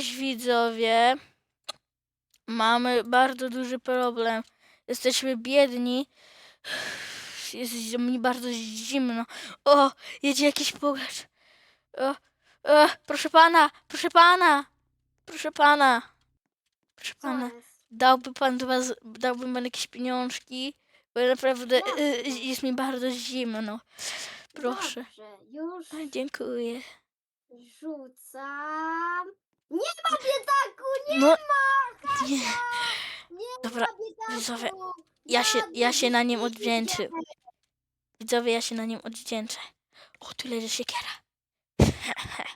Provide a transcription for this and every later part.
Cześć widzowie. Mamy bardzo duży problem. Jesteśmy biedni. Jest mi bardzo zimno. O, jedzie jakiś pogacz. O, o, proszę pana, proszę pana, proszę pana, proszę pana. Dałby pan dwa, dałby pan jakieś pieniążki? Bo naprawdę No. y, jest mi bardzo zimno. Proszę. Dobrze, już Dziękuję. rzucam. Nie ma biedaku, nie No, ma! nie. Nie Dobra, ma biedaku! widzowie, ja się- ja się na nim odwdzięczę. Widzowie, ja się na nim oddzięczę. O, tu leży siekiera.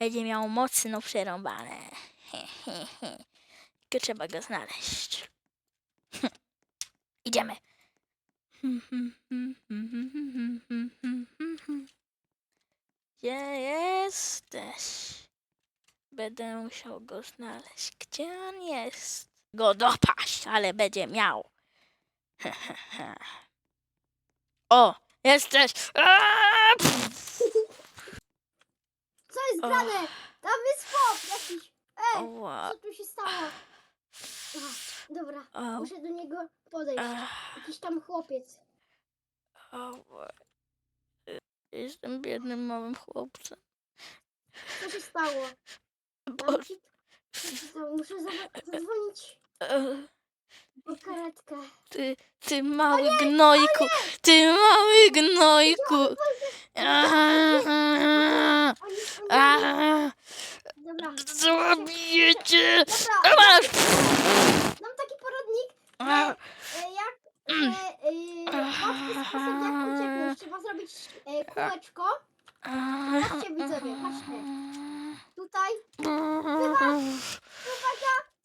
Będzie miał mocno przerąbane. Tylko trzeba go znaleźć. Idziemy. Gdzie jesteś? Będę musiał go znaleźć. Gdzie on jest? Go dopaść, ale będzie miał. O, jesteś! Co jest O. grane? Tam jest chłop jakiś. Ej, co tu się stało? Ach, Dobra, au, muszę do niego podejść. ach, Jakiś tam chłopiec. ała. Jestem biednym małym chłopcem. Co się stało? Ci-? Muszę za- zadzwonić e, po karetkę. ty, ty mały gnojku, ty mały gnojku. Cię! Dobra, masz! mam taki poradnik, e, jak e, e, łatwy sposób jak ucieknąć. Trzeba zrobić e, kółeczko. Patrzcie widzowie, patrzcie. Tutaj, uwaga,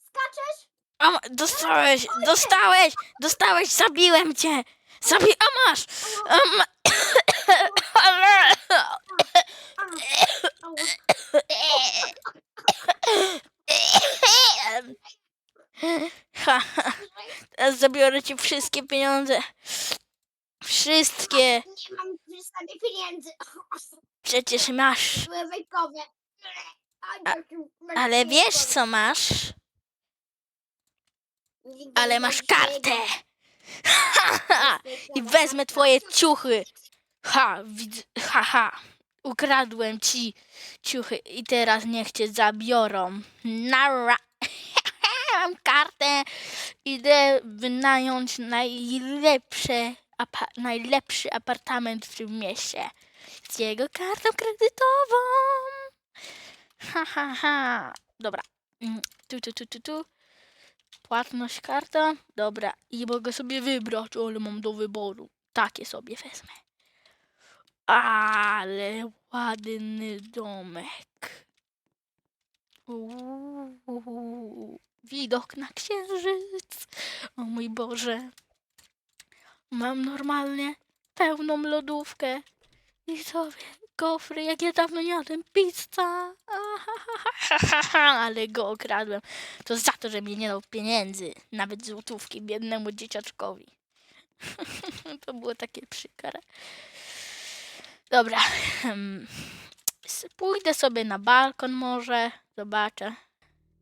skaczesz. Ma- dostałeś, dostałeś, dostałeś, zabiłem cię! Zabi... A masz! A ma... Au. Ha, ha. Teraz zabiorę ci wszystkie pieniądze. Wszystkie. Nie mam sobie pieniędzy. Przecież masz. Wejkowe. Ale wiesz co masz? Ale masz kartę. Ha, ha. I wezmę twoje ciuchy. Ha, widz... ha, ha. Ukradłem ci ciuchy i teraz niech cię zabiorą. Nara. Mam kartę. Idę wynająć najlepsze, apa najlepszy apartament w tym mieście. Z jego kartą kredytową. Ha, ha, ha. Dobra. Mm, Tu, tu, tu, tu, tu. Płatność karta. Dobra. I mogę sobie wybrać, ale mam do wyboru. Takie sobie wezmę. Ale ładny domek. Uuu, widok na księżyc. O mój Boże. Mam normalnie pełną lodówkę. I sobie gofry, jak ja dawno jadłem pizza. Ale go okradłem. To za to, że mi nie dał pieniędzy. Nawet złotówki biednemu dzieciaczkowi. to było takie przykre. Dobra. Pójdę sobie na balkon może. Zobaczę.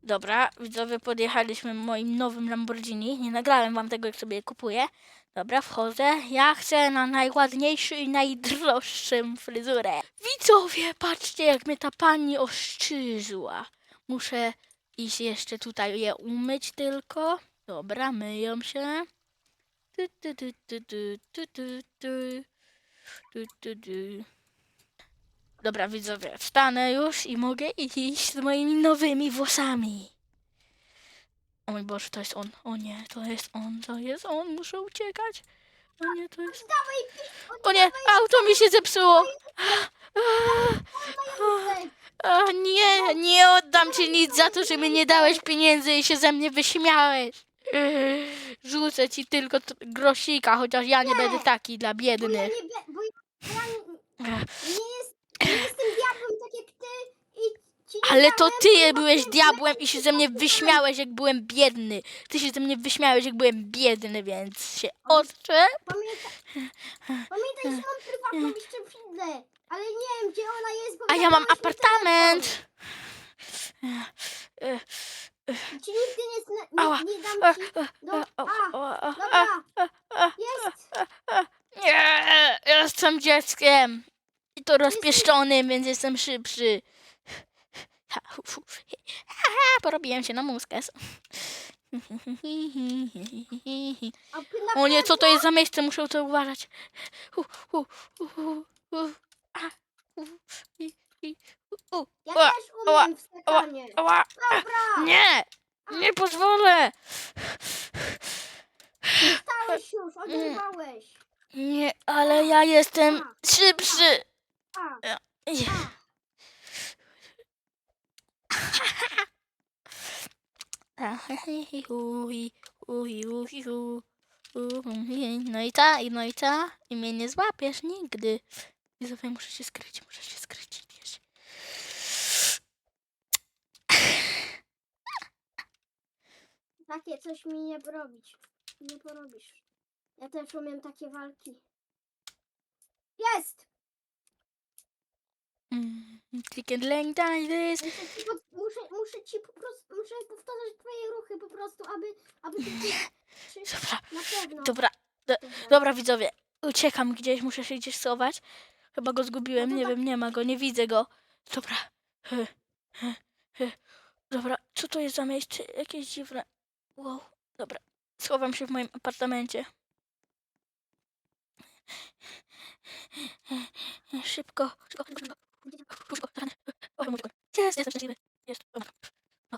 Dobra, widzowie, podjechaliśmy moim nowym Lamborghini. Nie nagrałem wam tego, jak sobie je kupuję. Dobra, wchodzę. Ja chcę na najładniejszy i najdroższym fryzurę. Widzowie, patrzcie, jak mnie ta pani oszczyzła. Muszę iść jeszcze tutaj je umyć tylko. Dobra, myją się. Tu, tu, tu, tu, tu, tu, tu, tu. Tu, tu, tu. Dobra, widzowie, wstanę już i mogę iść z moimi nowymi włosami. O mój Boże, to jest on. O nie, to jest on, to jest on. Muszę uciekać. O nie, to jest... O nie, auto mi się zepsuło. A, nie, nie oddam ci nic za to, że mi nie dałeś pieniędzy i się ze mnie wyśmiałeś. Rzucę ci tylko grosika, chociaż ja nie będę taki dla Bo ja biednych. nie, bo ja, nie, nie jestem diabłem tak jak ty i ci nie Ale to dałem, ty bo byłeś diabłem i się ze mnie wyśmiałeś, jak byłem biedny. Ty się ze mnie wyśmiałeś, jak byłem biedny, więc się odczep. Pamiętaj, pamiętaj, że mam prywatną jeszcze przyjdę. Ale nie wiem, gdzie ona jest, bo A ja mam mi apartament. Ci nigdy nie, zna, Ała. nie, nie dam ci... Do, a, dobra, jest. Nie, jestem dzieckiem. I to rozpieszczonym, więc jestem szybszy. Ha, hu, hu. Ha, ha, Porobiłem się na na O nie, co to jest za miejsce? Muszę to uważać. Ja też umiem w Dobra, nie, nie pozwolę. stałeś już, oderwałeś. Nie, ale ja jestem szybszy. A, Nie. a. Uhi, uhi, uhi, hu. Uhi. No i ta, i no i ta. I mnie nie złapiesz nigdy. Widzowie, muszę się skryć, muszę się skryć. Wiesz. Takie coś mi nie porobić. Nie porobisz. Ja też umiem takie walki. Jest! Mm, Click and like this. Muszę ci, muszę, muszę ci po prostu, muszę powtarzać twoje ruchy po prostu, aby, aby ty... Czy, Dobra, na pewno. dobra, dobra widzowie. Uciekam gdzieś, muszę się gdzieś schować. Chyba go zgubiłem, No nie tak- wiem, nie ma go, nie widzę go. Dobra. Hy, hy, hy. Dobra, co to jest za miejsce? Jakieś dziwne. Wow, dobra. Schowam się w moim apartamencie. Szybko, szybko, szybko, szybko. Szybko, rany. O, mój. Jest, jestem szczęśliwy. Jest. Dobra. O.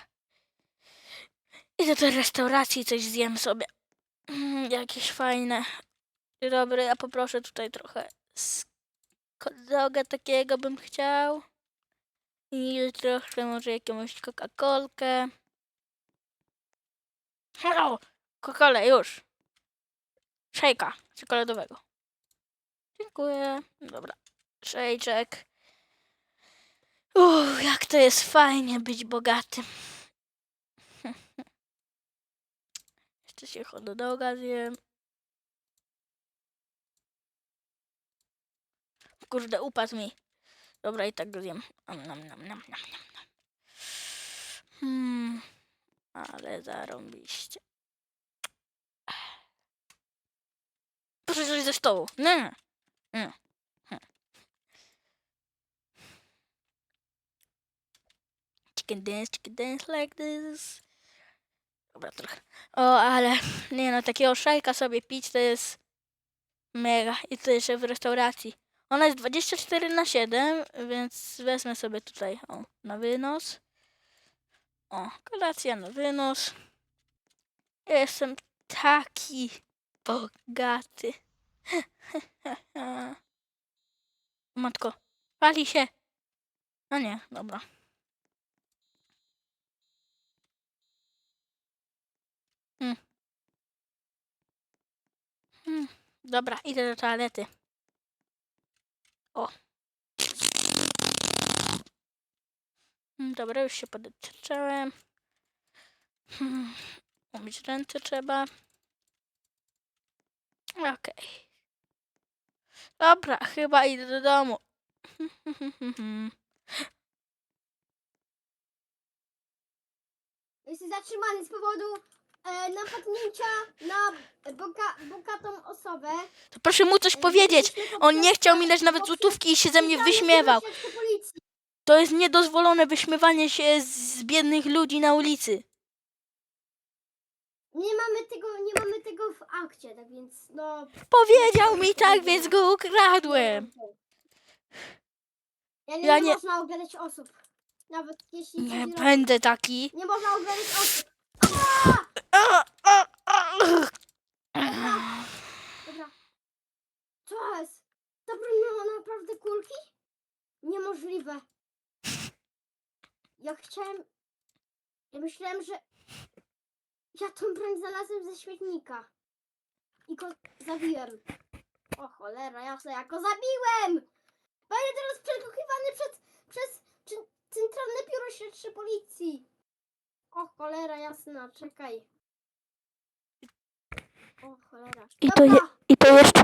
Idę do restauracji, coś zjem sobie. Mm, jakieś fajne. Dobry, ja poproszę tutaj trochę doga takiego bym chciał. I trochę może jakąś Coca-Colkę. Hello! Coca-Colę, już. Szejka czekoladowego. Dziękuję. Dobra. Szejczek. Uff, jak to jest fajnie być bogatym. Jeszcze się hot doga zjem. Kurde, upadł mi. Dobra, i tak go zjem. Nam, nam, nam, nam, nam, nam, nam. Hmm, ale zarąbiście. Proszę coś ze stołu. Nie. Nie. Chicken dance, chicken dance like this. Dobra, trochę. O, ale nie no, takiego szajka sobie pić to jest mega. I to jeszcze w restauracji. Ona jest 24 na 7, więc wezmę sobie tutaj o, na wynos. O, kolacja na wynos. Jestem taki bogaty. Matko, pali się. No nie, dobra. Hmm. Hmm. Dobra, idę do toalety. O. Mm, Dobra, już się podeczałem. Hmm. Umyć ręce trzeba. Okej. Dobra, chyba idę do domu. Jesteś zatrzymany z powodu e, napadnięcia na boga, bogatą osobę. To proszę mu coś E, powiedzieć. On nie chciał mi dać nawet złotówki i się ze mnie wyśmiewał. To jest niedozwolone wyśmiewanie się z biednych ludzi na ulicy. Nie mamy tego, nie mamy tego w akcie, tak więc no... Powiedział mi tak, więc go ukradłem. Ja nie, Ja nie, można oglądać osób. Nawet jeśli... Nie chodzi o- będę taki. Nie można oglądać osób. A, a. Dobra. Co jest? Ta broń miała naprawdę kulki? Niemożliwe. Ja chciałem... Ja myślałem, że... Ja tą broń znalazłem ze śmietnika. I go zabiłem. O cholera, jasne, ja go zabiłem! Będę teraz przesłuchiwany przez, przez Centralne Biuro Śledcze Policji. O cholera, jasna, czekaj. O cholera. I to je- I to jeszcze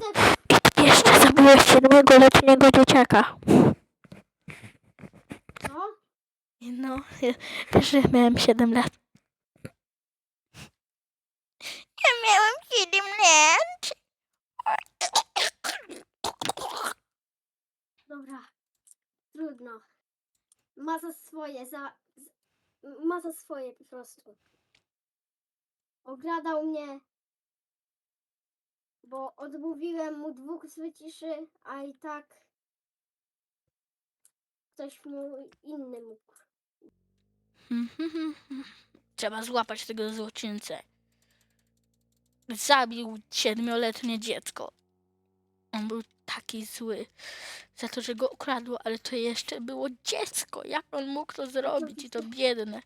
zabiłeś siedmioletniego dzieciaka. Co? No, wiesz, że miałem 7 lat. Ja miałem 7 lat. Dobra. Trudno. Ma za swoje, za... Ma za swoje po prostu. Ogradał mnie. Bo odmówiłem mu dwóch wyciszy, a i tak ktoś mu inny mógł. Trzeba złapać tego złoczyńcę. Zabił siedmioletnie dziecko. On był taki zły za to, że go ukradło, ale to jeszcze było dziecko. Jak on mógł to zrobić? I to biedne.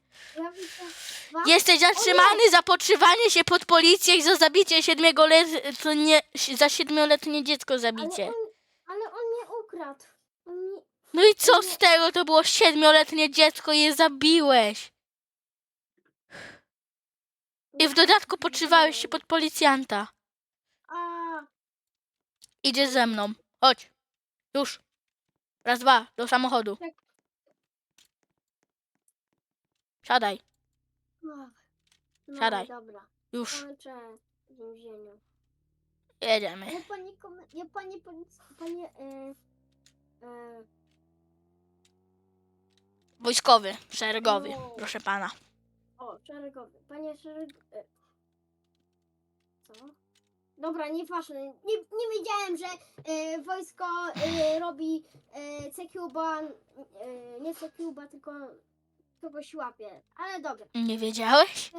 Jesteś zatrzymany za podszywanie się pod policję i za zabicie siedmiego let, to nie, za siedmioletnie dziecko ale, zabicie. on, ale on mnie ukradł. On mi... No i co z tego? To było siedmioletnie dziecko i je zabiłeś. I w dodatku podszywałeś się pod policjanta. A, Idziesz ze mną. Chodź. Już. Raz, dwa. Do samochodu. Tak. Siadaj. no Siadaj. dobra. Już. Kończę w więzieniu. Jedziemy. Ja panie, kom- ja panie, polic- panie, e, e, Wojskowy. Szeregowy. O. Proszę pana. o, szeregowy, panie szereg, e, co? Dobra, nieważne, nie, nie wiedziałem, że e, wojsko e, robi e, CQBA, nie CQBA, tylko kogoś łapie, ale dobra. Nie wiedziałeś?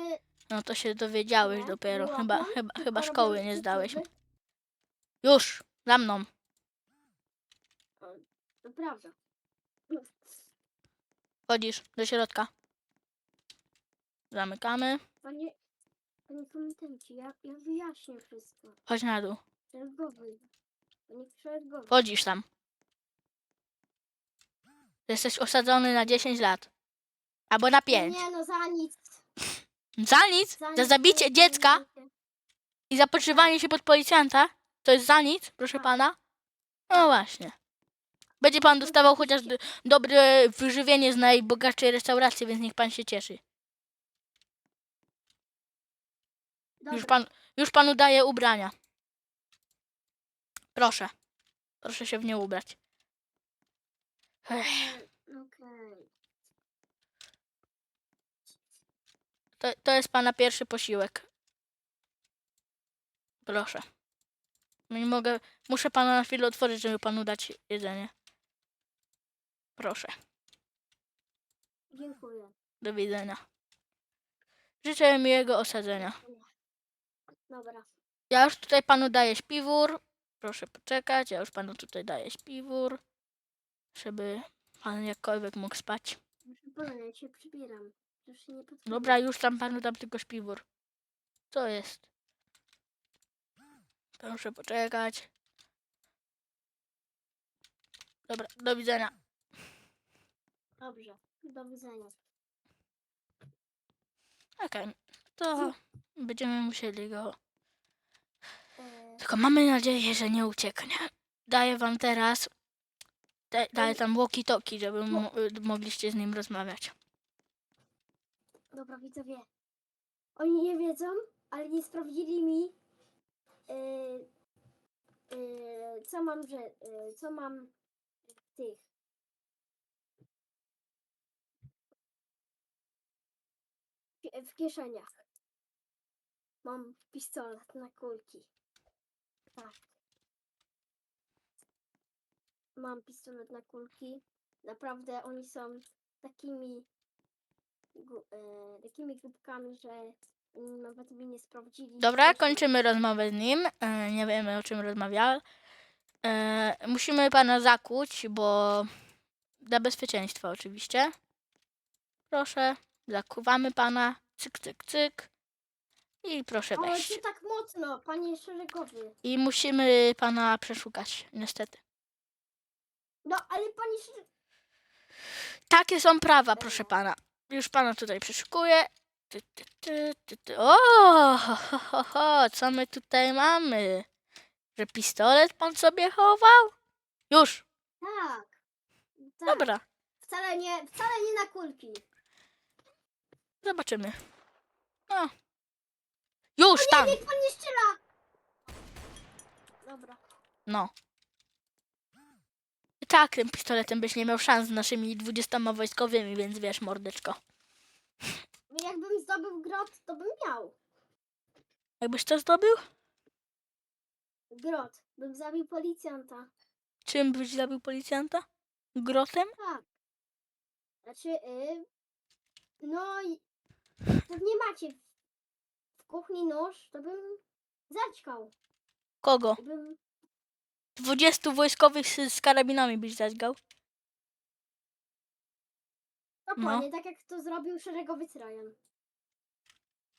No to się dowiedziałeś nie, dopiero. Chyba, chyba, chyba szkoły nie zdałeś. Już. Za mną. To prawda. Chodzisz do środka. Zamykamy. Panie, panie komentancie, ja, ja wyjaśnię wszystko. Chodź na dół. Szeregowy, szeregowy. Wchodzisz tam. Jesteś osadzony na 10 lat. Albo na 5. Nie no, za nic. Za nic? Za, Za nic, zabicie nie dziecka i za podszywanie się pod policjanta? To jest za nic, proszę Tak. pana? No właśnie. Będzie pan dostawał chociaż d- dobre wyżywienie z najbogatszej restauracji, więc niech pan się cieszy. Już, pan, już panu daję ubrania. Proszę. Proszę się w nie ubrać. Ech, Okej. to, to jest pana pierwszy posiłek. Proszę. Nie mogę. Muszę pana na chwilę otworzyć, żeby panu dać jedzenie. Proszę. Dziękuję. Do widzenia. Życzę miłego osadzenia. Dobra. Ja już tutaj panu daję śpiwór. Proszę poczekać. Ja już panu tutaj daję śpiwór. Żeby pan jakkolwiek mógł spać. Pana, ja się przybieram. Już się nie potrzebuję. Dobra, już tam panu dam tylko śpiwór. Co jest? Proszę poczekać. Dobra, do widzenia. Dobrze. Do widzenia. Okej, to będziemy musieli go. Tylko mamy nadzieję, że nie ucieknie. Daję wam teraz. Da, daję tam walkie-talkie, żeby mo- mogliście z nim rozmawiać. dobra, widzowie. Oni nie wiedzą, ale nie sprawdzili mi, e, e, co mam, że, e, co mam tych. W kieszeniach. Mam pistolet na kulki. Tak. Mam pistolet na kulki. Naprawdę oni są takimi e, takimi głupkami, że nawet mnie nie sprawdzili. Dobra, kończymy rozmowę z nim. E, nie wiemy o czym rozmawiał. E, musimy pana zakuć, bo dla bezpieczeństwa oczywiście. Proszę, zakuwamy pana. Cyk, cyk, cyk. I proszę Ale wejść. to tak mocno, panie szeregowy. I musimy pana przeszukać, niestety. No, ale panie szeregowy. Takie są prawa, proszę pana. Już pana tutaj przeszukuję. Ty, ty, ty, ty, ty. O, ho, ho, ho, ho, co my tutaj mamy? Że pistolet pan sobie chował? Już, Tak. tak. dobra. Wcale nie, wcale nie na kulki. Zobaczymy. O. Już tam! Niech pan nie strzela! Dobra. No. I tak, tym pistoletem byś nie miał szans z naszymi 20 wojskowymi, więc wiesz, mordeczko. Jakbym zdobył grot, to bym miał. Jakbyś to zdobył? Grot. Bym zabił policjanta. Czym byś zabił policjanta? Grotem? Tak. Znaczy, y, no i pewnie macie kuchni nóż, to bym zaćkał. Kogo? Bym, 20 wojskowych z, z karabinami byś zaćgał? dokładnie, tak jak to zrobił szeregowiec Ryan.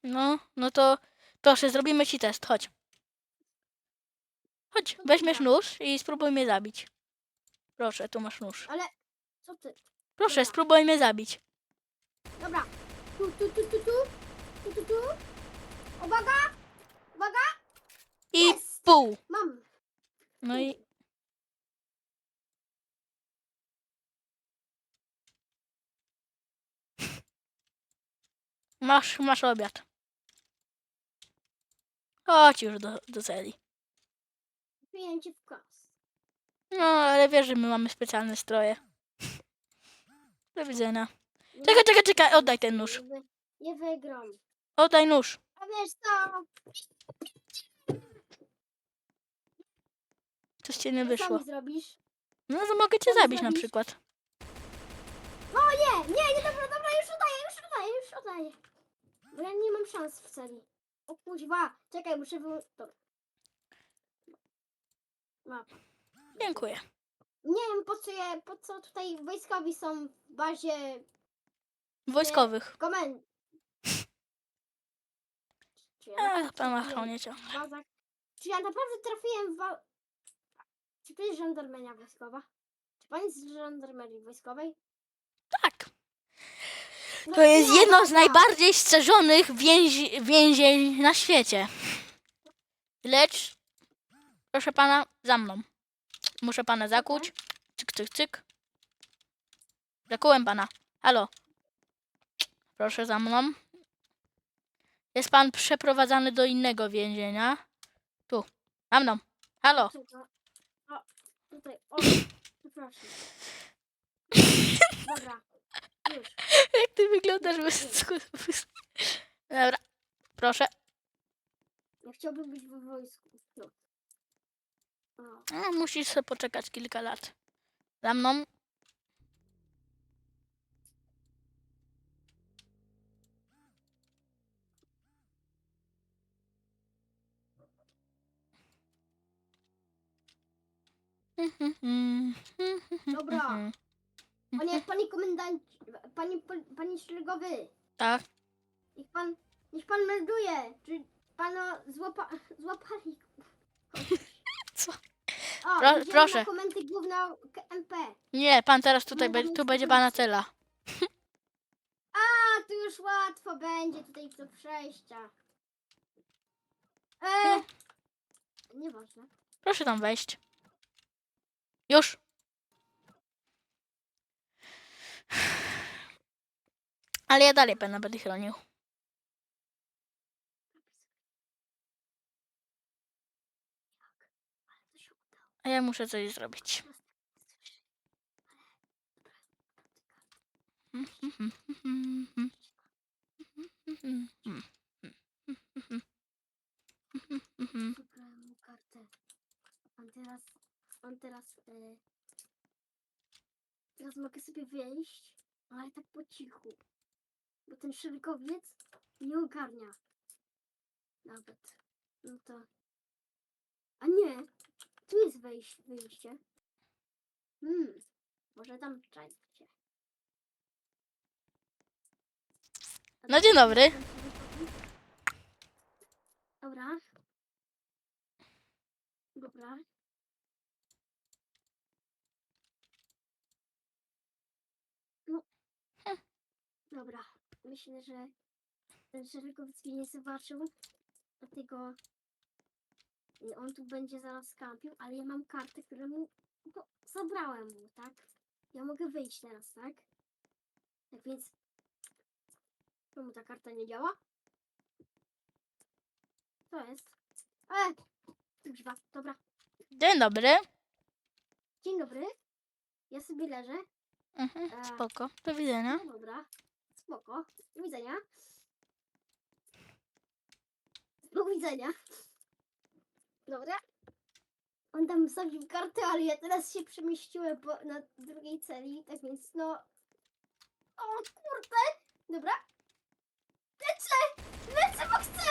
No, no to proszę, zrobimy ci test, chodź. Chodź, No weźmiesz nóż i spróbuj mnie zabić. Proszę, tu masz nóż. Ale, co ty? Proszę, Dobra. spróbuj mnie zabić. Dobra. Tu, tu, tu, tu, tu. Tu, tu, tu. Uwaga! Uwaga! I Jest! pół. Mam. No i masz, masz obiad. Chodź już do, do celi. Piję w kos. No, ale wiesz, że my mamy specjalne stroje. Do widzenia. Czekaj, czekaj, czekaj, oddaj ten nóż. Nie wygram. Oddaj nóż. A wiesz co? Coś ci nie Co wyszło. mi zrobisz? No to mogę cię Co mi zabić na zrobisz? przykład. O nie, nie, nie, dobra, dobra, już oddaję, już oddaję, już oddaję. Bo ja nie mam szans w celi. O kuźwa, czekaj, muszę wy... Dobra. Mapa. Dziękuję. Nie wiem po co je, po co tutaj wojskowi są w bazie Wojskowych. komend. Czy ja Ach, naprawdę pan trafiłem ochronie cię. w bazach? Czy ja naprawdę trafiłem w. Czy to jest żandarmeria wojskowa? Czy pan jest z żandarmerii wojskowej? Tak. No To jest jedno z najbardziej strzeżonych więzi, więzień na świecie. Lecz, proszę pana, za mną. Muszę pana zakuć. Cyk, cyk, cyk. Zakułem pana. Halo. Proszę za mną. Jest pan przeprowadzany do innego więzienia. Tu. Za mną. Halo. O, tutaj. O, przepraszam. Dobra. Już. Jak ty wyglądasz bez Dobra. Proszę. Ja chciałbym być w wojsku. No. A, musisz sobie poczekać kilka lat. Za mną. Dobra. Panie, panie komendancie, panie, panie szeregowy, Tak. niech pan, niech pan melduje, czy pana złapa, złapali. Co? O, Pro- idziemy proszę. na komendy główna KMP. Nie, pan teraz tutaj, be, tu będzie pana cela. A, tu już łatwo będzie tutaj do przejścia. E, nieważne. Proszę tam wejść. Już. Ale ja dalej pana będę chronił. A ja muszę coś zrobić. Wybrałem mu kartę. Teraz, on teraz, e, teraz mogę sobie wyjść, ale tak po cichu. Bo ten szeregowiec nie ogarnia. Nawet. No to. A nie! Tu jest wejś, wyjście. Hmm. Może tam czajcie. A No dzień dobry. Dobra. Dobra. No. Dobra. Myślę, że ten szeregowiec mnie nie zobaczył. Dlatego on tu będzie zaraz kampił, ale ja mam kartę, którą mu go zabrałem mu, tak? ja mogę wyjść teraz, tak? Tak więc... Czemu ta karta nie działa? Co jest? E! Kuźwa, dobra. Dzień dobry. Dzień dobry. Ja sobie leżę. Mhm, E. spoko. Do widzenia. No dobra. Spoko. Do widzenia. Do widzenia. Dobra. On tam wsadził kartę, ale ja teraz się przemieściłem po, na drugiej celi, tak więc no... O kurde! Dobra. Lecę! Lecę, bo chcę!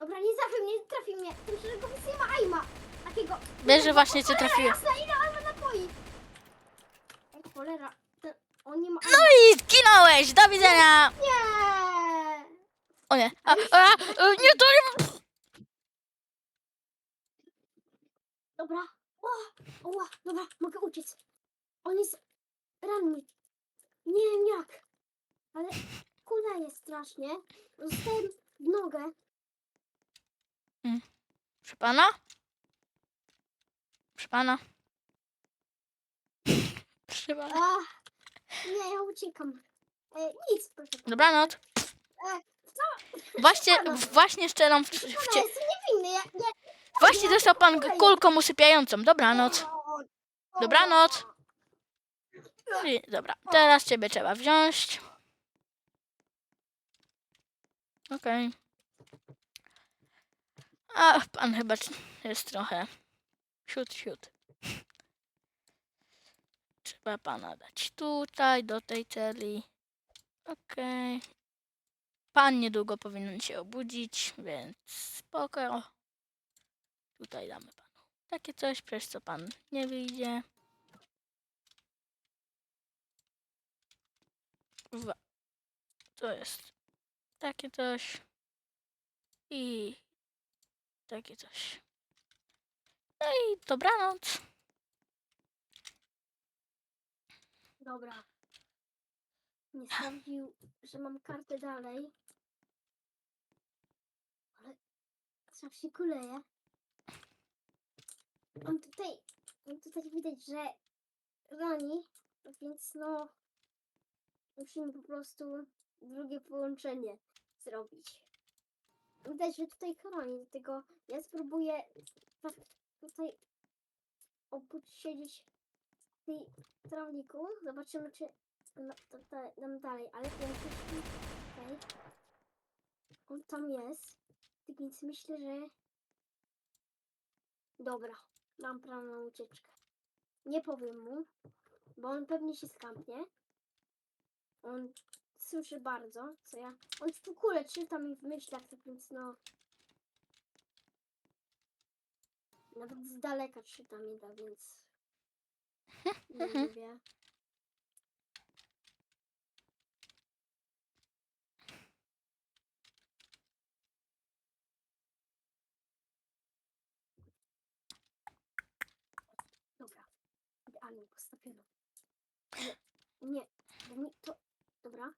Dobra, nie trafił mnie, nie trafił mnie. Ten szeregowiec nie ma aima. Takiego... Wiesz, że właśnie cię trafiłem. Jasna, ile on ma napoi? Cholera. Ten, on nie ma No i zginąłeś! Do widzenia! Nie! O nie. A, a, a, nie, to nie... Dobra. O, o, dobra, mogę uciec. On jest ranny. Nie wiem jak, ale kuleje strasznie. Zostałem w nogę. Proszę pana? Proszę pana? Proszę pana. A, nie, ja uciekam. E, nic, proszę. Dobranoc. E, Właśnie, właśnie szczelam w, w cie... jestem niewinny. Ja, nie. Właśnie dostał pan g- kulką usypiającą. Dobranoc. O, o. Dobranoc. I, dobra, teraz ciebie trzeba wziąć. Okej. A, pan chyba c- jest trochę siut, siut. Pana dać tutaj, do tej celi. Okej. Pan niedługo powinien się obudzić, więc spoko. Tutaj damy panu takie coś, przez co pan nie wyjdzie. Dwa. To jest takie coś. I takie coś. No i dobranoc. Dobra. Nie sprawdził, że mam kartę dalej. Ale strasznie kuleje. On tutaj, on tutaj widać, że rani, więc no musimy po prostu drugie połączenie zrobić. Widać, że tutaj chroni, dlatego ja spróbuję tak tutaj oprócz tej trawniku. Zobaczymy, czy dam dalej, ale ten okay. On tam jest. Tak więc myślę, że. Dobra, mam plan na ucieczkę. Nie powiem mu, bo on pewnie się skampnie. On słyszy bardzo, co ja. On w ogóle czyta mi w myślach, tak więc no. Nawet z daleka czyta mi da, więc. Nie wie. Dobra, nie, mi to. Dobra.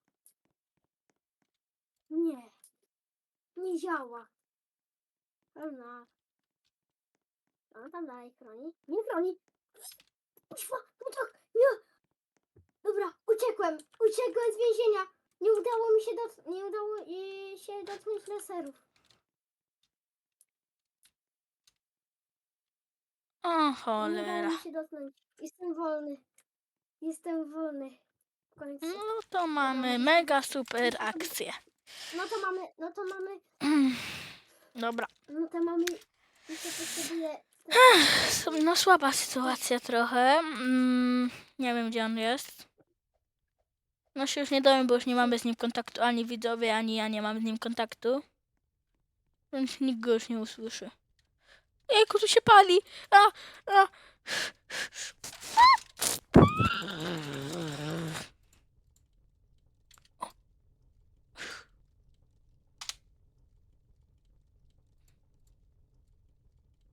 Nie. Nie działa. Pełna. On tam dalej chroni. Nie chroni. Kuźwa, no tak, nie. Dobra, uciekłem. Uciekłem z więzienia. Nie udało mi się dot... nie udało się dotknąć laserów. O Nie udało cholera. mi się dotknąć. Jestem wolny. Jestem wolny. W końcu. No to mamy mega super akcję. No to mamy, no to mamy, Dobra. no to mamy, jeszcze potrzebuję, No słaba sytuacja trochę. Mm, nie wiem gdzie on jest. No się już nie dowiem, bo już nie mamy z nim kontaktu. Ani widzowie, ani ja nie mam z nim kontaktu. Więc nikt go już nie usłyszy. Jejku, tu się pali! A, a.